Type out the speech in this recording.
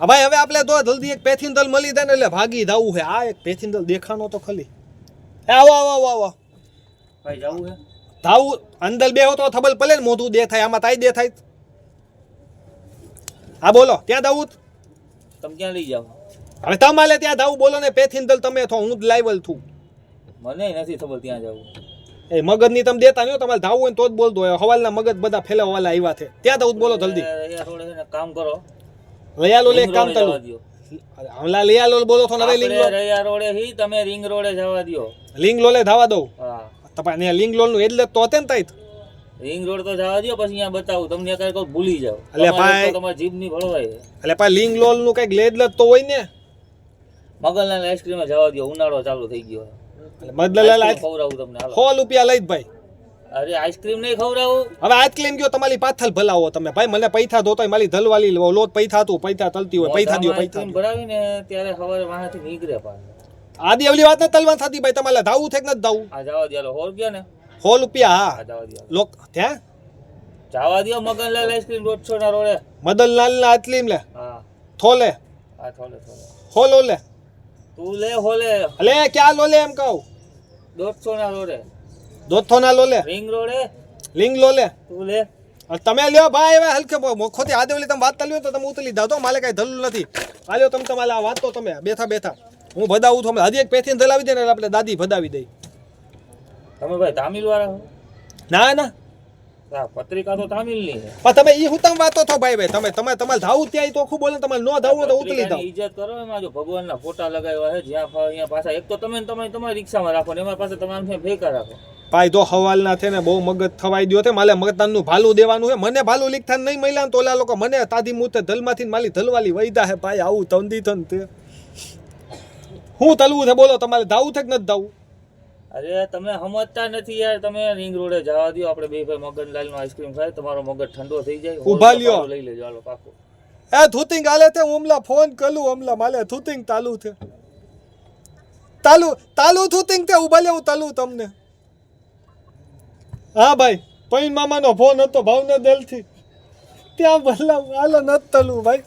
ભાઈ હવે આપણે તો જલ્દી એક પેથિંદલ મળી દે ને એટલે ભાગી જવું છે આ એક પેથિંદલ દેખાનો તો ખલી આવો આવો આવો આવો ભાઈ જવું છે ધાવું અંદર બેહો તો થબલ પલે ને મોઢું દેખાય આમાં તાઈ દેખાય હા બોલો ત્યાં દાવું તમે ક્યાં લઈ જાવ હવે તમારે ત્યાં ધાવું બોલો ને પેથિંદલ તમે થો હું જ લાઈવલ છું મને નથી ખબર ત્યાં જવું એ મગજની તમે દેતા નહીં તમારે ધાવું હોય તો જ બોલ દો હવાલના મગજ બધા ફેલાવાલા આવ્યા છે ત્યાં દાવું બોલો જલ્દી કામ કરો લયાલો લોલે એક કામ તલુ હમલા ચાલુ લોલ બોલો છો ને લિંગ લોલ રૈયા રોડે હી તમે રિંગ રોડે જવા દ્યો. લિંગ લોલે ધાવા દઉં. હા. તમારે લિંગ લોલનું એટલે તો હતે ને તાઈ રિંગ રોડ તો જવા દ્યો પછી અહીંયા બતાવું. તમને અત્યારે કોઈ ભૂલી જાઓ. એટલે ભાઈ. તમારા જીભની ભળવાય. એટલે પાછા લિંગ લોલનું કંઈક લેદ લદ તો હોય ને. મગનલાલ આઈસ્ક્રીમ જવા દ્યો. ઉનાળો ચાલુ થઈ ગયો. આઈસ્ક્રીમ ખવડાવું તમને સો રૂપિયા લઈ જ ભાઈ. અરે આઈસ્ક્રીમ નહીં ખવડાવું. હવે આઈસ્ક્રીમ ગયો તમારી પાથલ ભલાવો તમે. ભાઈ મને પૈસા દોતો મારી ધલવાલી લો લોટ પૈસા તું પૈસા તલતી હોય પૈસા દો પૈસા આઈસ્ક્રીમ ભરાવીને ત્યારે સવારે વાંથી નીકળે પાછો. આદી અવલી વાત ને તલવાન થતી ભાઈ તમારે ધાવું છે કે નથી ધાવું? આ જવા દ્યો હોર ગયો ને? હોલ રૂપિયા હા. જવા દ્યો. લોક ત્યાં જવા દ્યો મગનલાલ આઈસ્ક્રીમ દોઢસો ના રોડે મદનલાલ ના આટલીમ લે? હા. થોલે? હા થોલે થોલે. હોલ ઓલે તું લે હોલે. અલે ક્યાં લોલે એમ કહું? દોઢસો ના રોડે દોથો ના લોલે રિંગ રોડે લિંગ લોલે તું લે. તમે લ્યો ભાઈ હવે હલકે મોખોથી આદે ઓલી તમે વાત ચાલ્યો તો તમે ઉતરી દાવ તો મારે કાંઈ ધલું નથી. હાલ્યો તમે તમારે આ વાત તો તમે. બેઠા બેઠા. હું ભદાવું છું હજી એક પેથી ધલાવી દે ને આપણે દાદી ભદાવી દઈ. તમે ભાઈ તામિલ વાળા હો? ના ના. પત્રિકા તો તામિલની છે. પણ તમે ઈ હું તમે વાતો છો ભાઈ ભાઈ. તમે તમે તમારે ધાવું ત્યાં તો ખૂબ બોલે તમારે ન ધાવું તો દાવ પત્રિકાની ઇજ્જત કરો એમાં જો ભગવાનના ફોટા લગાવ્યા છે જ્યાં અહીંયા પાછા એક તો તમે તમે તમારી રિક્ષામાં રાખો ને એમાં પાછા તમે આમ છે ભેગા રાખો. ભાઈ તો હવાલના છે ને બહુ મગજ થવાઈ દ્યો છે. માલે મગજતાનનું ભાલું દેવાનું છે. મને ભાલું લીખતા નહીં મળ્યા તો ઓલા લોકો મને તાદી મૂતે ધલમાંથી માલી ધલવાલી વૈદા હે ભાઈ આવું તંદી થન તે હું તલવું છે બોલો તમારે ધાવું છે કે નથી ધાવું? અરે તમે સમજતા નથી યાર. તમે રિંગ રોડે જવા દો આપણે બે ભાઈ મગનલાલ નો આઈસ્ક્રીમ ખાય. તમારો મગજ ઠંડો થઈ જાય. ઊભા લ્યો. લઈ લેજો. હાલો પાકો. એ થુતિંગ આલે તે ઉમલા ફોન કલું અમલા માલે થુતિંગ તાલુ છે. તાલુ તાલુ થુતિંગ તે ઊભા લે હું તાલુ તમને. હા ભાઈ પૈન મામાનો ફોન હતો ભાવના દિલથી ત્યાં ભલા હાલ નથી તલું ભાઈ.